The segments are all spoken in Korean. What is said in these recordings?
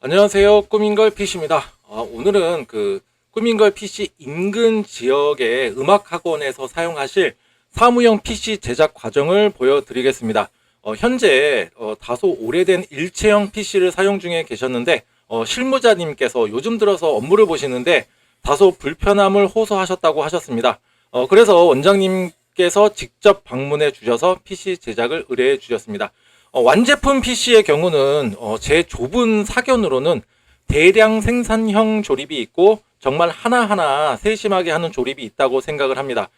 안녕하세요. 꾸민걸 PC입니다. 아, 오늘은 그 꾸민걸 PC 인근 지역의 음악학원에서 사용하실 사무용 PC 제작 과정을 보여드리겠습니다. 어, 현재 어, 다소 오래된 일체형 PC를 사용 중에 계셨는데 어, 실무자님께서 요즘 들어서 업무를 보시는데 다소 불편함을 호소하셨다고 하셨습니다. 어, 그래서 원장님께서 직접 방문해 주셔서 PC 제작을 의뢰해 주셨습니다. 어, 완제품 PC의 경우는 어, 제 좁은 사견으로는 대량 생산형 조립이 있고 정말 하나하나 세심하게 하는 조립이 있다고 생각을 합니다.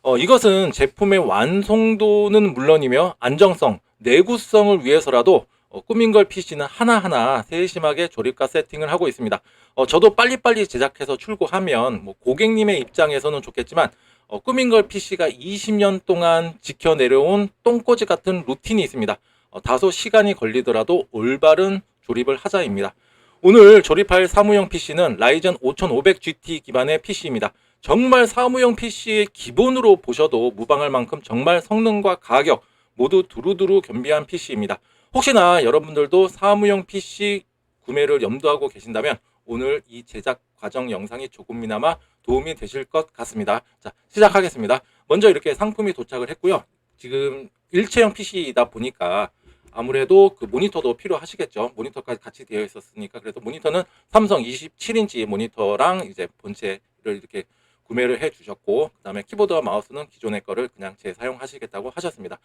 어, 이것은 제품의 완성도는 물론이며 안정성, 내구성을 위해서라도 어, 꾸민걸 PC는 하나하나 세심하게 조립과 세팅을 하고 있습니다. 어, 저도 빨리빨리 제작해서 출고하면 뭐 고객님의 입장에서는 좋겠지만 어, 꾸민걸 PC가 20년 동안 지켜내려온 똥꼬지 같은 루틴이 있습니다. 어, 다소 시간이 걸리더라도 올바른 조립을 하자입니다. 오늘 조립할 사무용 PC는 라이젠 5500GT 기반의 PC입니다. 정말 사무용 PC의 기본으로 보셔도 무방할 만큼 정말 성능과 가격 모두 두루두루 겸비한 PC입니다. 혹시나 여러분들도 사무용 PC 구매를 염두하고 계신다면 오늘 이 제작 과정 영상이 조금이나마 도움이 되실 것 같습니다. 자, 시작하겠습니다. 먼저 이렇게 상품이 도착을 했고요. 지금 일체형 PC이다 보니까 아무래도 그 모니터도 필요하시겠죠. 모니터까지 같이 되어 있었으니까 그래서 모니터는 삼성 27인치 모니터랑 이제 본체를 이렇게 구매를 해 주셨고 그다음에 키보드와 마우스는 기존의 거를 그냥 재사용하시겠다고 하셨습니다.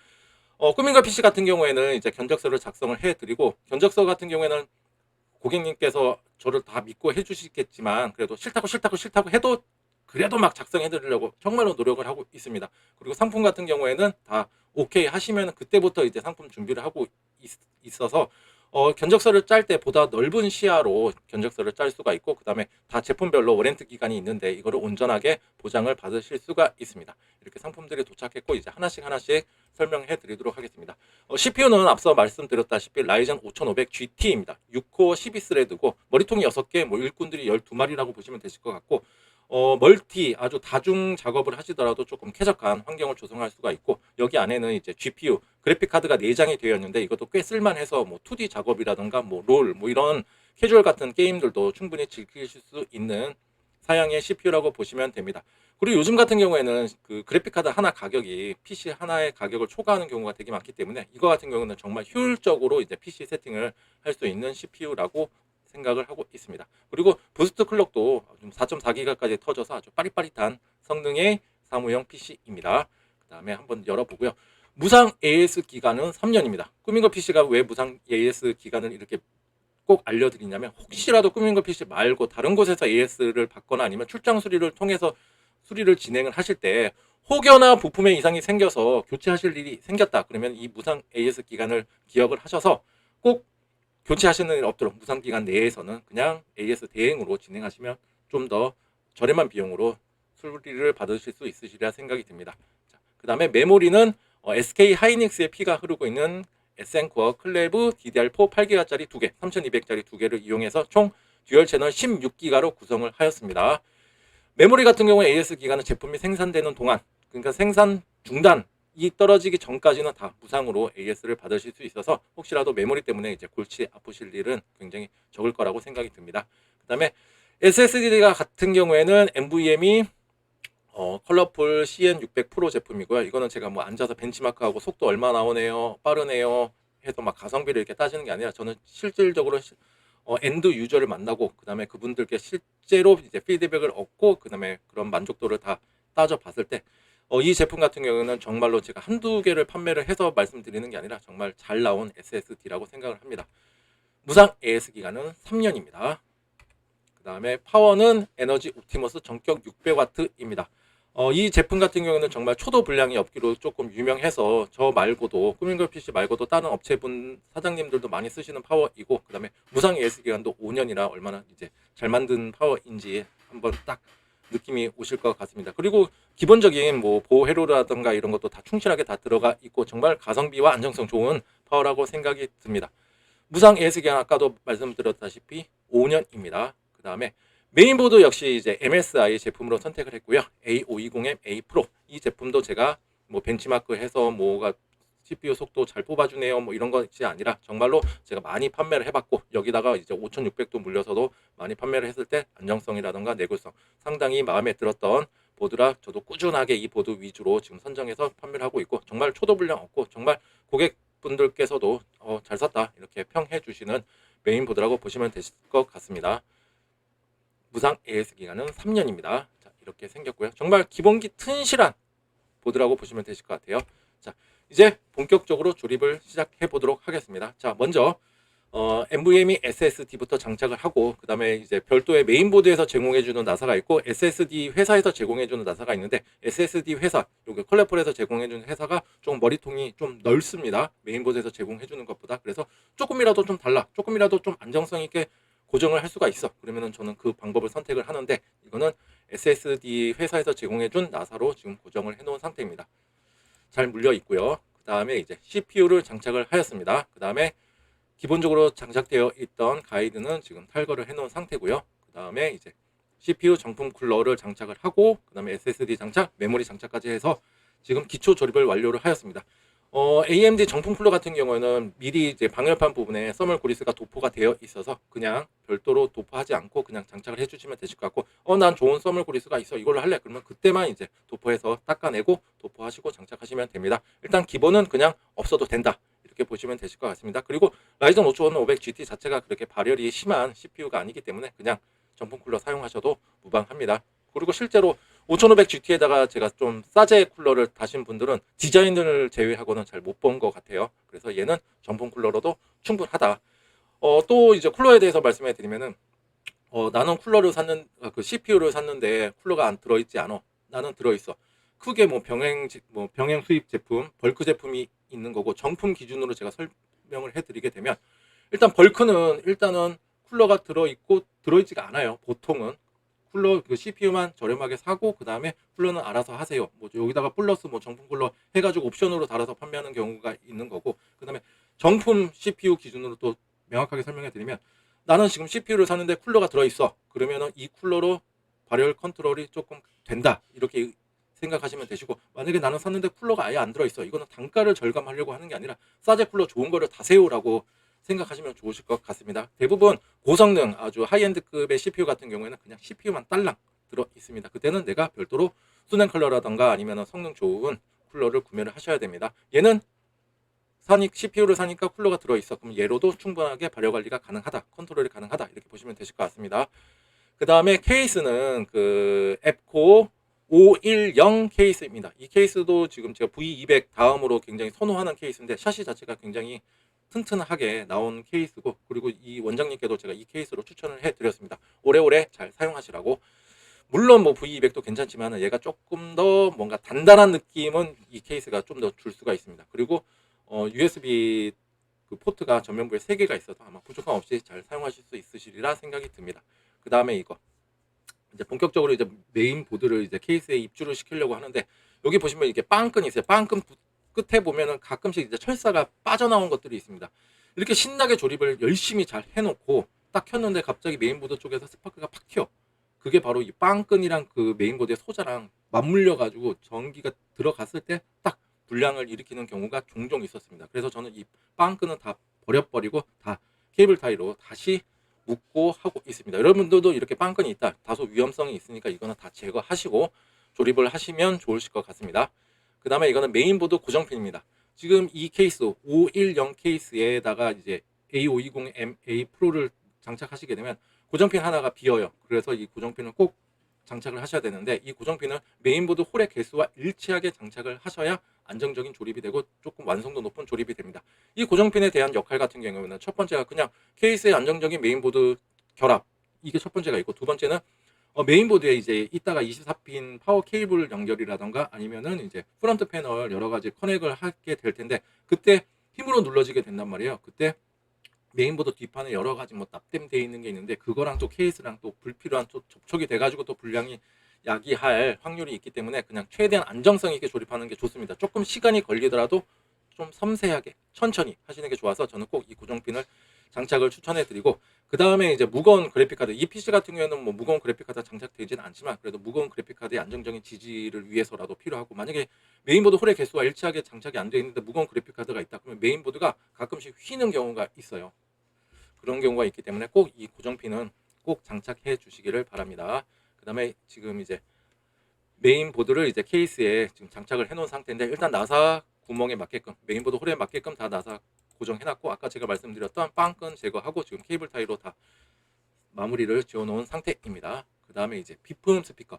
어, 꾸민가 PC 같은 경우에는 이제 견적서를 작성을 해 드리고 견적서 같은 경우에는 고객님께서 저를 다 믿고 해 주시겠지만 그래도 싫다고 싫다고 싫다고 해도 그래도 막 작성해 드리려고 정말로 노력을 하고 있습니다. 그리고 상품 같은 경우에는 다 오케이 하시면 그때부터 이제 상품 준비를 하고 있, 어서 어, 견적서를 짤 때 보다 넓은 시야로 견적서를 짤 수가 있고 그 다음에 다 제품별로 워렌트 기간이 있는데 이거를 온전하게 보장을 받으실 수가 있습니다. 이렇게 상품들이 도착했고 이제 하나씩 하나씩 설명해 드리도록 하겠습니다. 어, CPU는 앞서 말씀드렸다시피 라이젠 5500GT입니다. 6코어 12스레드고 머리통이 6개, 뭐 일꾼들이 12마리라고 보시면 되실 것 같고 어, 멀티 아주 다중 작업을 하시더라도 조금 쾌적한 환경을 조성할 수가 있고 여기 안에는 이제 GPU 그래픽 카드가 4장이 되어 있는데 이것도 꽤 쓸만해서 뭐 2D 작업이라든가 뭐롤뭐 이런 캐주얼 같은 게임들도 충분히 즐기실 수 있는 사양의 CPU라고 보시면 됩니다. 그리고 요즘 같은 경우에는 그 그래픽 카드 하나 가격이 PC 하나의 가격을 초과하는 경우가 되게 많기 때문에 이거 같은 경우는 정말 효율적으로 이제 PC 세팅을 할 수 있는 CPU라고 생각을 하고 있습니다. 그리고 부스트 클럭도 4.4기가까지 터져서 아주 빠릿빠릿한 성능의 사무용 PC입니다. 그 다음에 한번 열어보고요. 무상 AS 기간은 3년입니다. 꾸민거 PC가 왜 무상 AS 기간을 이렇게 꼭 알려드리냐면 혹시라도 꾸민거 PC 말고 다른 곳에서 AS를 받거나 아니면 출장 수리를 통해서 수리를 진행을 하실 때 혹여나 부품에 이상이 생겨서 교체하실 일이 생겼다 그러면 이 무상 AS 기간을 기억을 하셔서 꼭 교체하시는 일 없도록 무상 기간 내에서는 그냥 AS 대행으로 진행하시면 좀 더 저렴한 비용으로 수리를 받으실 수 있으시리라 생각이 듭니다. 그 다음에 메모리는 어, SK 하이닉스의 피가 흐르고 있는 에센코어 클레브 DDR4 8기가짜리 2개, 3200짜리 2개를 이용해서 총 듀얼 채널 16기가로 구성을 하였습니다. 메모리 같은 경우에 AS 기간은 제품이 생산되는 동안 그러니까 생산 중단 이 떨어지기 전까지는 다 무상으로 AS를 받으실 수 있어서 혹시라도 메모리 때문에 이제 골치 아프실 일은 굉장히 적을 거라고 생각이 듭니다. 그 다음에 SSD가 같은 경우에는 NVMe 어, 컬러풀 CN600 프로 제품이고요. 이거는 제가 뭐 앉아서 벤치마크하고 속도 얼마 나오네요, 빠르네요 해서 막 가성비를 이렇게 따지는 게 아니라 저는 실질적으로 어, 엔드 유저를 만나고 그 다음에 그분들께 실제로 이제 피드백을 얻고 그 다음에 그런 만족도를 다 따져 봤을 때 어, 이 제품 같은 경우는 정말로 제가 한두 개를 판매를 해서 말씀드리는 게 아니라 정말 잘 나온 SSD라고 생각을 합니다. 무상 AS 기간은 3년입니다. 그 다음에 파워는 에너지 옵티머스 전격 600W입니다. 어, 이 제품 같은 경우는 정말 초도 분량이 없기로 조금 유명해서 저 말고도 꾸민걸 PC 말고도 다른 업체분 사장님들도 많이 쓰시는 파워이고 그 다음에 무상 AS 기간도 5년이라 얼마나 이제 잘 만든 파워인지 한번 딱 느낌이 오실 것 같습니다. 그리고 기본적인 뭐 보호 회로라든가 이런 것도 다 충실하게 다 들어가 있고 정말 가성비와 안정성 좋은 파워라고 생각이 듭니다. 무상 AS 기간 아까도 말씀드렸다시피 5년입니다. 그 다음에 메인보드 역시 이제 MSI 제품으로 선택을 했고요. A520M A 프로 이 제품도 제가 뭐 벤치마크 해서 뭐가 CPU 속도 잘 뽑아주네요. 뭐 이런 것이 아니라 정말로 제가 많이 판매를 해봤고 여기다가 이제 5,600도 물려서도 많이 판매를 했을 때 안정성이라던가 내구성 상당히 마음에 들었던 보드라 저도 꾸준하게 이 보드 위주로 지금 선정해서 판매를 하고 있고 정말 초도 불량 없고 정말 고객분들께서도 어, 잘 샀다 이렇게 평해 주시는 메인 보드라고 보시면 되실 것 같습니다. 무상 AS 기간은 3년입니다. 자, 이렇게 생겼고요. 정말 기본기 튼실한 보드라고 보시면 되실 것 같아요. 자, 이제 본격적으로 조립을 시작해 보도록 하겠습니다. 자, 먼저 어, NVMe SSD부터 장착을 하고 그 다음에 이제 별도의 메인보드에서 제공해주는 나사가 있고 SSD 회사에서 제공해주는 나사가 있는데 SSD 회사 여기 컬레폴에서 제공해주는 회사가 좀 머리통이 좀 넓습니다. 메인보드에서 제공해주는 것보다. 그래서 조금이라도 좀 달라 조금이라도 좀 안정성 있게 고정을 할 수가 있어. 그러면은 저는 그 방법을 선택을 하는데 이거는 SSD 회사에서 제공해준 나사로 지금 고정을 해놓은 상태입니다 잘 물려 있고요 그 다음에 이제 CPU를 장착을 하였습니다 그 다음에 기본적으로 장착되어 있던 가이드는 지금 탈거를 해놓은 상태고요. 그 다음에 이제 CPU 정품 쿨러를 장착을 하고 그 다음에 SSD 장착, 메모리 장착까지 해서 지금 기초 조립을 완료를 하였습니다. 어, AMD 정품 쿨러 같은 경우에는 미리 이제 방열판 부분에 써멀 고리스가 도포가 되어 있어서 그냥 별도로 도포하지 않고 그냥 장착을 해주시면 되실 것 같고 어 난 좋은 써멀 고리스가 있어 이걸로 할래 그러면 그때만 이제 도포해서 닦아내고 도포하시고 장착하시면 됩니다. 일단 기본은 그냥 없어도 된다. 이렇게 보시면 되실 것 같습니다. 그리고 라이전 5150 GT 자체가 그렇게 발열이 심한 CPU가 아니기 때문에 그냥 정품 쿨러 사용하셔도 무방합니다. 그리고 실제로 5500 GT에다가 제가 좀 싸제 쿨러를 다신 분들은 디자인을 제외하고는 잘 못 본 것 같아요. 그래서 얘는 정품 쿨러로도 충분하다. 어, 또 이제 쿨러에 대해서 말씀해 드리면은 어, 나는 쿨러를 샀는 어, 그 CPU를 샀는데 쿨러가 안 들어있지 않아. 나는 들어있어. 크게 뭐 병행 지- 뭐 병행 수입 제품, 벌크 제품이 있는 거고 정품 기준으로 제가 설명을 해드리게 되면 일단 벌크는 일단은 쿨러가 들어 있고 들어 있지가 않아요. 보통은 쿨러 그 CPU만 저렴하게 사고 그 다음에 쿨러는 알아서 하세요. 뭐 여기다가 플러스 뭐 정품 쿨러 해가지고 옵션으로 달아서 판매하는 경우가 있는 거고 그 다음에 정품 CPU 기준으로 또 명확하게 설명해 드리면 나는 지금 CPU를 사는데 쿨러가 들어 있어. 그러면은 이 쿨러로 발열 컨트롤이 조금 된다. 이렇게 생각하시면 되시고 만약에 나는 샀는데 쿨러가 아예 안 들어있어 이거는 단가를 절감하려고 하는 게 아니라 싸제 쿨러 좋은 거를 다 세우라고 생각하시면 좋으실 것 같습니다. 대부분 고성능 아주 하이엔드급의 CPU 같은 경우에는 그냥 CPU만 딸랑 들어 있습니다. 그때는 내가 별도로 수냉 컬러라던가 아니면 성능 좋은 쿨러를 구매를 하셔야 됩니다. 얘는 사니 CPU를 사니까 쿨러가 들어 있어. 그럼 얘로도 충분하게 발열 관리가 가능하다. 컨트롤이 가능하다. 이렇게 보시면 되실 것 같습니다. 그 다음에 케이스는 그 앱코 510 케이스입니다. 이 케이스도 지금 제가 V200 다음으로 굉장히 선호하는 케이스인데 샤시 자체가 굉장히 튼튼하게 나온 케이스고 그리고 이 원장님께도 제가 이 케이스로 추천을 해드렸습니다. 오래오래 잘 사용하시라고. 물론 뭐 V200도 괜찮지만 얘가 조금 더 뭔가 단단한 느낌은 이 케이스가 좀 더 줄 수가 있습니다. 그리고 어, USB 그 포트가 전면부에 3개가 있어서 아마 부족함 없이 잘 사용하실 수 있으시리라 생각이 듭니다. 그 다음에 이거 이제 본격적으로 이제 메인 보드를 이제 케이스에 입주를 시키려고 하는데 여기 보시면 이렇게 빵끈이 있어요. 빵끈 부- 끝에 보면은 가끔씩 이제 철사가 빠져나온 것들이 있습니다. 이렇게 신나게 조립을 열심히 잘 해놓고 딱 켰는데 갑자기 메인보드 쪽에서 스파크가 팍 튀어. 그게 바로 이 빵끈이랑 그 메인보드의 소자랑 맞물려 가지고 전기가 들어갔을 때 딱 불량을 일으키는 경우가 종종 있었습니다. 그래서 저는 이 빵끈은 다 버려버리고 다 케이블 타이로 다시 묶고 하고 있습니다. 여러분들도 이렇게 빵끈이 있다. 다소 위험성이 있으니까 이거는 다 제거하시고 조립을 하시면 좋으실 것 같습니다. 그 다음에 이거는 메인보드 고정핀입니다. 지금 이 케이스 510 케이스에다가 이제 A520MA 프로를 장착하시게 되면 고정핀 하나가 비어요. 그래서 이 고정핀을 꼭 장착을 하셔야 되는데 이 고정핀은 메인보드 홀의 개수와 일치하게 장착을 하셔야 안정적인 조립이 되고 조금 완성도 높은 조립이 됩니다. 이 고정핀에 대한 역할 같은 경우에는 첫 번째가 그냥 케이스의 안정적인 메인보드 결합 이게 첫 번째가 있고 두 번째는 어, 메인보드에 이제 이따가 24핀 파워 케이블 연결이라던가 아니면은 이제 프론트 패널 여러 가지 커넥을 하게 될 텐데 그때 힘으로 눌러지게 된단 말이에요. 그때 메인보드 뒷판에 여러 가지 뭐 납땜되어 있는 게 있는데 그거랑 또 케이스랑 또 불필요한 또 접촉이 돼가지고 또 불량이 야기할 확률이 있기 때문에 그냥 최대한 안정성 있게 조립하는 게 좋습니다. 조금 시간이 걸리더라도 좀 섬세하게 천천히 하시는 게 좋아서 저는 꼭 이 고정핀을 장착을 추천해 드리고 그 다음에 이제 무거운 그래픽 카드 이 PC 같은 경우에는 뭐 무거운 그래픽 카드 장착되지는 않지만 그래도 무거운 그래픽 카드의 안정적인 지지를 위해서라도 필요하고 만약에 메인보드 홀의 개수가 일치하게 장착이 안돼 있는데 무거운 그래픽 카드가 있다 그러면 메인보드가 가끔씩 휘는 경우가 있어요. 그런 경우가 있기 때문에 꼭 이 고정핀은 꼭 장착해 주시기를 바랍니다. 그 다음에 지금 이제 메인보드를 이제 케이스에 지금 장착을 해 놓은 상태인데 일단 나사 구멍에 맞게끔 메인보드 홀에 맞게끔 다 나사 고정해놨고 아까 제가 말씀드렸던 빵끈 제거하고 지금 케이블 타이로 다 마무리를 지어놓은 상태입니다. 그 다음에 이제 비품 스피커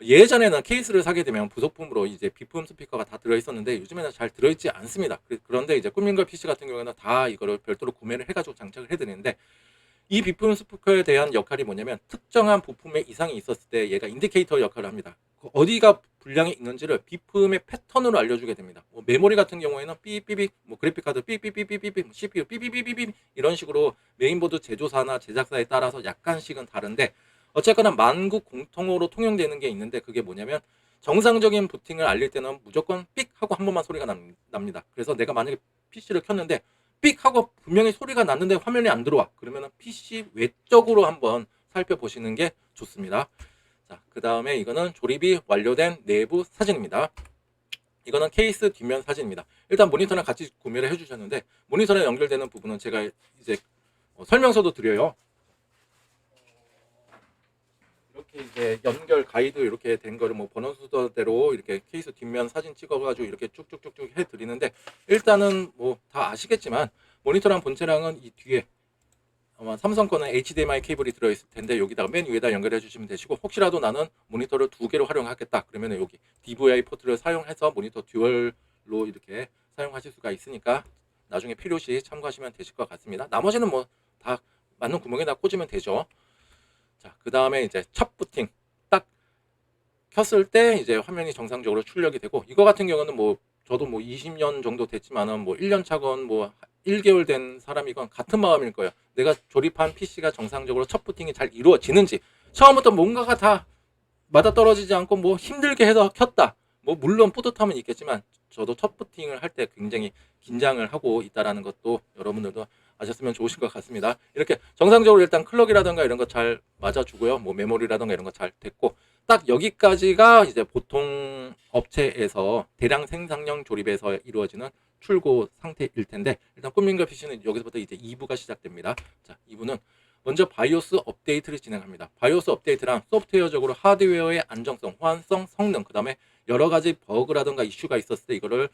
예전에는 케이스를 사게 되면 부속품으로 이제 비품 스피커가 다 들어있었는데 요즘에는 잘 들어있지 않습니다. 그- 그런데 이제 꾸민걸 PC 같은 경우에는 다 이거를 별도로 구매를 해가지고 장착을 해드리는데 이 비품 스피커에 대한 역할이 뭐냐면 특정한 부품에 이상이 있었을 때 얘가 인디케이터 역할을 합니다. 그 어디가 불량이 있는지를 비품의 패턴으로 알려주게 됩니다. 뭐 메모리 같은 경우에는 삐삐삐, 뭐 그래픽 카드 삐삐삐삐삐삐, 뭐 CPU 삐삐삐삐삐 이런 식으로 메인보드 제조사나 제작사에 따라서 약간씩은 다른데 어쨌거나 만국 공통으로 통용되는 게 있는데 그게 뭐냐면 정상적인 부팅을 알릴 때는 무조건 삑 하고 한 번만 소리가 남, 납니다. 그래서 내가 만약에 PC를 켰는데 삑 하고 분명히 소리가 났는데 화면이 안 들어와. 그러면 PC 외적으로 한번 살펴보시는 게 좋습니다. 자, 그 다음에 이거는 조립이 완료된 내부 사진입니다. 이거는 케이스 뒷면 사진입니다. 일단 모니터랑 같이 구매를 해주셨는데 모니터랑 연결되는 부분은 제가 이제 어, 설명서도 드려요. 이렇게 이제 연결 가이드 이렇게 된 거를 뭐 번호 순서대로 이렇게 케이스 뒷면 사진 찍어가지고 이렇게 쭉쭉쭉쭉 해드리는데 일단은 뭐 다 아시겠지만 모니터랑 본체랑은 이 뒤에 아마 삼성 거는 HDMI 케이블이 들어있을 텐데 여기다가 맨 위에다 연결해 주시면 되시고 혹시라도 나는 모니터를 두 개로 활용하겠다 그러면 여기 DVI 포트를 사용해서 모니터 듀얼로 이렇게 사용하실 수가 있으니까 나중에 필요시 참고하시면 되실 것 같습니다. 나머지는 뭐 다 맞는 구멍에다 꽂으면 되죠. 자, 그 다음에 이제 첫 부팅 딱 켰을 때 이제 화면이 정상적으로 출력이 되고 이거 같은 경우는 뭐 저도 뭐 20년 정도 됐지만은 뭐 1년 차건 뭐 1개월 된 사람이건 같은 마음일 거예요. 내가 조립한 PC가 정상적으로 첫 부팅이 잘 이루어지는지 처음부터 뭔가가 다 맞아 떨어지지 않고 뭐 힘들게 해서 켰다. 뭐 물론 뿌듯함은 있겠지만 저도 첫 부팅을 할 때 굉장히 긴장을 하고 있다라는 것도 여러분들도 아셨으면 좋으실 것 같습니다. 이렇게 정상적으로 일단 클럭이라든가 이런 거 잘 맞아주고요. 뭐 메모리라든가 이런 거 잘 됐고 딱 여기까지가 이제 보통 업체에서 대량 생산형 조립에서 이루어지는 출고 상태일 텐데 일단 꾸민걸 PC는 여기서부터 이제 2부가 시작됩니다. 자, 2부는 먼저 바이오스 업데이트를 진행합니다. 바이오스 업데이트란 소프트웨어적으로 하드웨어의 안정성, 호환성, 성능, 그 다음에 여러 가지 버그라든가 이슈가 있었을 때 이거를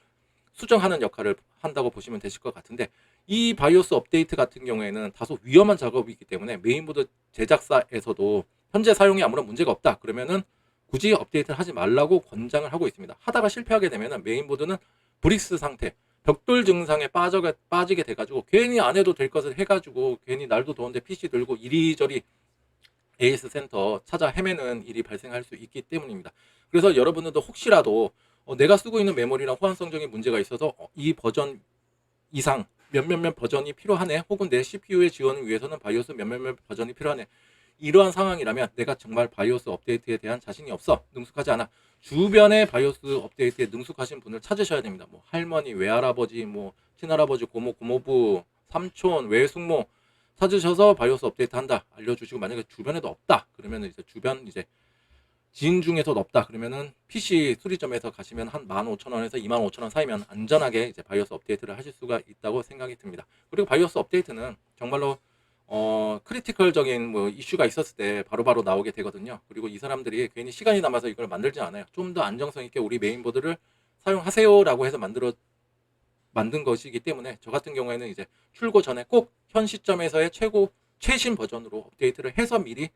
수정하는 역할을 한다고 보시면 되실 것 같은데 이 바이오스 업데이트 같은 경우에는 다소 위험한 작업이기 때문에 메인보드 제작사에서도 현재 사용에 아무런 문제가 없다 그러면은 굳이 업데이트를 하지 말라고 권장을 하고 있습니다. 하다가 실패하게 되면은 메인보드는 브릭스 상태, 벽돌 증상에 빠져 빠지게 돼가지고 괜히 안 해도 될 것을 해가지고 괜히 날도 더운데 PC 들고 이리저리 AS 센터 찾아 헤매는 일이 발생할 수 있기 때문입니다. 그래서 여러분들도 혹시라도 어, 내가 쓰고 있는 메모리랑 호환성적인 문제가 있어서 어, 이 버전 이상 몇몇몇 버전이 필요하네 혹은 내 CPU의 지원을 위해서는 바이오스 몇몇몇 버전이 필요하네 이러한 상황이라면 내가 정말 바이오스 업데이트에 대한 자신이 없어 능숙하지 않아. 주변의 바이오스 업데이트에 능숙하신 분을 찾으셔야 됩니다. 뭐 할머니 외할아버지 뭐 친할아버지 고모 고모부 삼촌 외숙모 찾으셔서 바이오스 업데이트 한다. 알려주시고 만약에 주변에도 없다. 그러면 이제 주변 이제 지인 중에서도 없다. 그러면은 PC 수리점에서 가시면 한 15,000원에서 25,000원 사이면 안전하게 이제 바이오스 업데이트를 하실 수가 있다고 생각이 듭니다. 그리고 바이오스 업데이트는 정말로 어 크리티컬적인 뭐 이슈가 있었을 때 바로바로 나오게 되거든요. 그리고 이 사람들이 괜히 시간이 남아서 이걸 만들지 않아요. 좀 더 안정성 있게 우리 메인보드를 사용하세요라고 해서 만들어 만든 것이기 때문에 저 같은 경우에는 이제 출고 전에 꼭 현 시점에서의 최고 최신 버전으로 업데이트를 해서 미리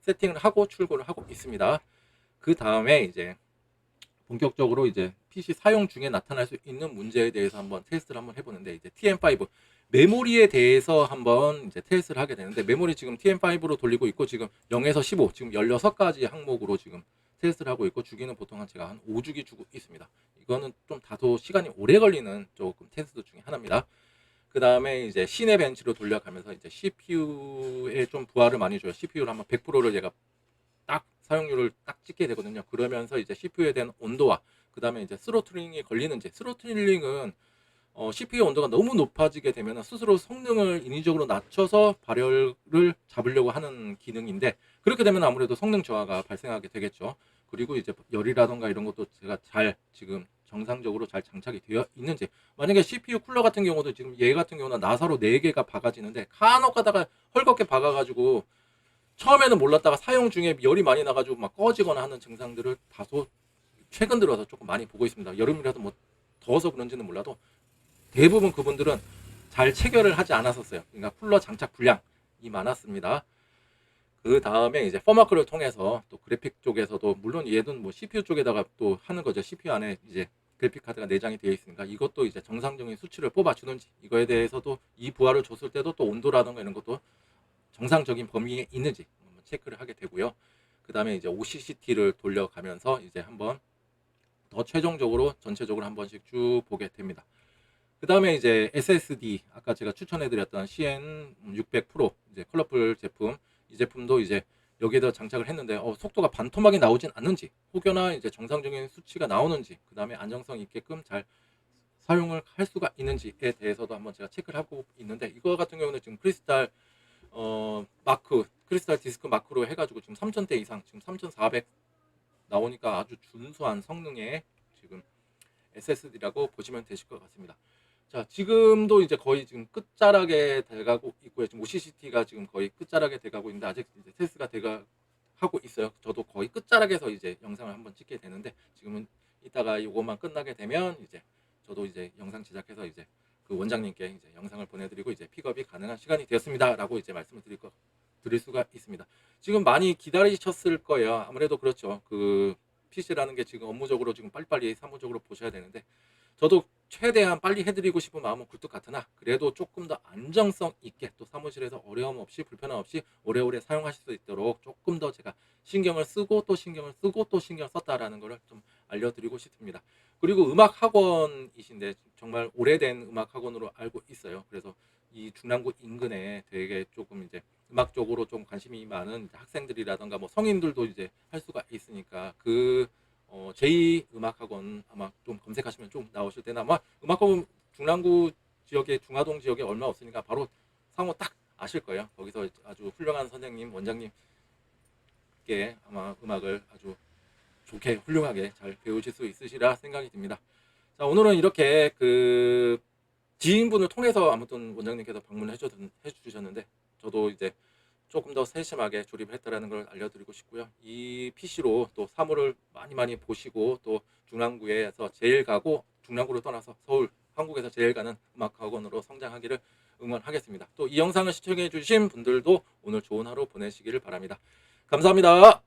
세팅을 하고 출고를 하고 있습니다. 그 다음에 이제 본격적으로 이제 PC 사용 중에 나타날 수 있는 문제에 대해서 한번 테스트를 한번 해보는데 이제 TM5 메모리에 대해서 한번 이제 테스트를 하게 되는데 메모리 지금 TM5로 돌리고 있고 지금 0에서 15 지금 16가지 항목으로 지금 테스트를 하고 있고 주기는 보통 한 제가 한 5주기 주고 있습니다. 이거는 좀 다소 시간이 오래 걸리는 조금 테스트 중에 하나입니다. 그 다음에 이제 시내 벤치로 돌려가면서 이제 CPU에 좀 부하를 많이 줘요. CPU를 한번 100%를 제가 딱 사용률을 딱 찍게 되거든요. 그러면서 이제 CPU에 대한 온도와 그 다음에 이제 스로틀링이 걸리는지 스로틀링은 어, CPU 온도가 너무 높아지게 되면 스스로 성능을 인위적으로 낮춰서 발열을 잡으려고 하는 기능인데 그렇게 되면 아무래도 성능 저하가 발생하게 되겠죠. 그리고 이제 열이라던가 이런 것도 제가 잘 지금 정상적으로 잘 장착이 되어 있는지 만약에 CPU 쿨러 같은 경우도 지금 얘 같은 경우는 나사로 4개가 박아지는데 간혹 가다가 헐겁게 박아가지고 처음에는 몰랐다가 사용 중에 열이 많이 나가지고 막 꺼지거나 하는 증상들을 다소 최근 들어서 조금 많이 보고 있습니다. 여름이라도 뭐 더워서 그런지는 몰라도 대부분 그분들은 잘 체결을 하지 않았었어요. 그러니까 쿨러 장착 불량이 많았습니다. 그 다음에 이제 퍼마크를 통해서 또 그래픽 쪽에서도 물론 얘는 뭐 CPU 쪽에다가 또 하는 거죠. CPU 안에 이제 그래픽 카드가 내장이 되어 있으니까 이것도 이제 정상적인 수치를 뽑아주는지 이거에 대해서도 이 부하를 줬을 때도 또 온도라든가 이런 것도 정상적인 범위에 있는지 체크를 하게 되고요. 그 다음에 이제 OCCT를 돌려가면서 이제 한번 더 최종적으로 전체적으로 한 번씩 쭉 보게 됩니다. 그 다음에 이제 SSD 아까 제가 추천해드렸던 CN 600 프로 이제 컬러풀 제품 이 제품도 이제 여기에다 장착을 했는데 어, 속도가 반토막이 나오진 않는지 혹여나 이제 정상적인 수치가 나오는지 그 다음에 안정성 있게끔 잘 사용을 할 수가 있는지에 대해서도 한번 제가 체크를 하고 있는데 이거 같은 경우는 지금 크리스탈 어, 마크 크리스탈 디스크 마크로 해가지고 지금 3000대 이상 지금 3400 나오니까 아주 준수한 성능의 지금 SSD라고 보시면 되실 것 같습니다. 자, 지금도 이제 거의 지금 끝자락에 돼가고 있고요. 지금 OCCT가 지금 거의 끝자락에 돼가고 있는데 아직 이제 테스트가 돼가 하고 있어요. 저도 거의 끝자락에서 이제 영상을 한번 찍게 되는데 지금은 이따가 이것만 끝나게 되면 이제 저도 이제 영상 제작해서 이제 그 원장님께 이제 영상을 보내드리고 이제 픽업이 가능한 시간이 되었습니다라고 이제 말씀을 드릴 거 드릴 수가 있습니다. 지금 많이 기다리셨을 거예요. 아무래도 그렇죠. 그 PC라는 게 지금 업무적으로 지금 빨리빨리 사무적으로 보셔야 되는데 저도 최대한 빨리 해드리고 싶은 마음은 굴뚝 같으나 그래도 조금 더 안정성 있게 또 사무실에서 어려움 없이 불편함 없이 오래오래 사용하실 수 있도록 조금 더 제가 신경을 쓰고 또 신경을 쓰고 또 신경 썼다라는 거를 좀 알려드리고 싶습니다. 그리고 음악 학원이신데 정말 오래된 음악 학원으로 알고 있어요. 그래서 이 중랑구 인근에 되게 조금 이제 음악 쪽으로 좀 관심이 많은 학생들이라던가 뭐 성인들도 이제 할 수가 있으니까 그 어, 제2 음악학원 아마 좀 검색하시면 좀 나오실 때는 아마 음악학원 중랑구 지역에 중화동 지역에 얼마 없으니까 바로 상호 딱 아실 거예요. 거기서 아주 훌륭한 선생님 원장님께 아마 음악을 아주 좋게 훌륭하게 잘 배우실 수 있으시라 생각이 듭니다. 자 오늘은 이렇게 그 지인분을 통해서 아무튼 원장님께서 방문해 주셨는데 저도 이제 조금 더 세심하게 조립을 했다라는 걸 알려드리고 싶고요. 이 PC로 또 사물을 많이 많이 보시고 또 중랑구에서 제일 가고 중랑구를 떠나서 서울 한국에서 제일 가는 음악학원으로 성장하기를 응원하겠습니다. 또 이 영상을 시청해 주신 분들도 오늘 좋은 하루 보내시기를 바랍니다. 감사합니다.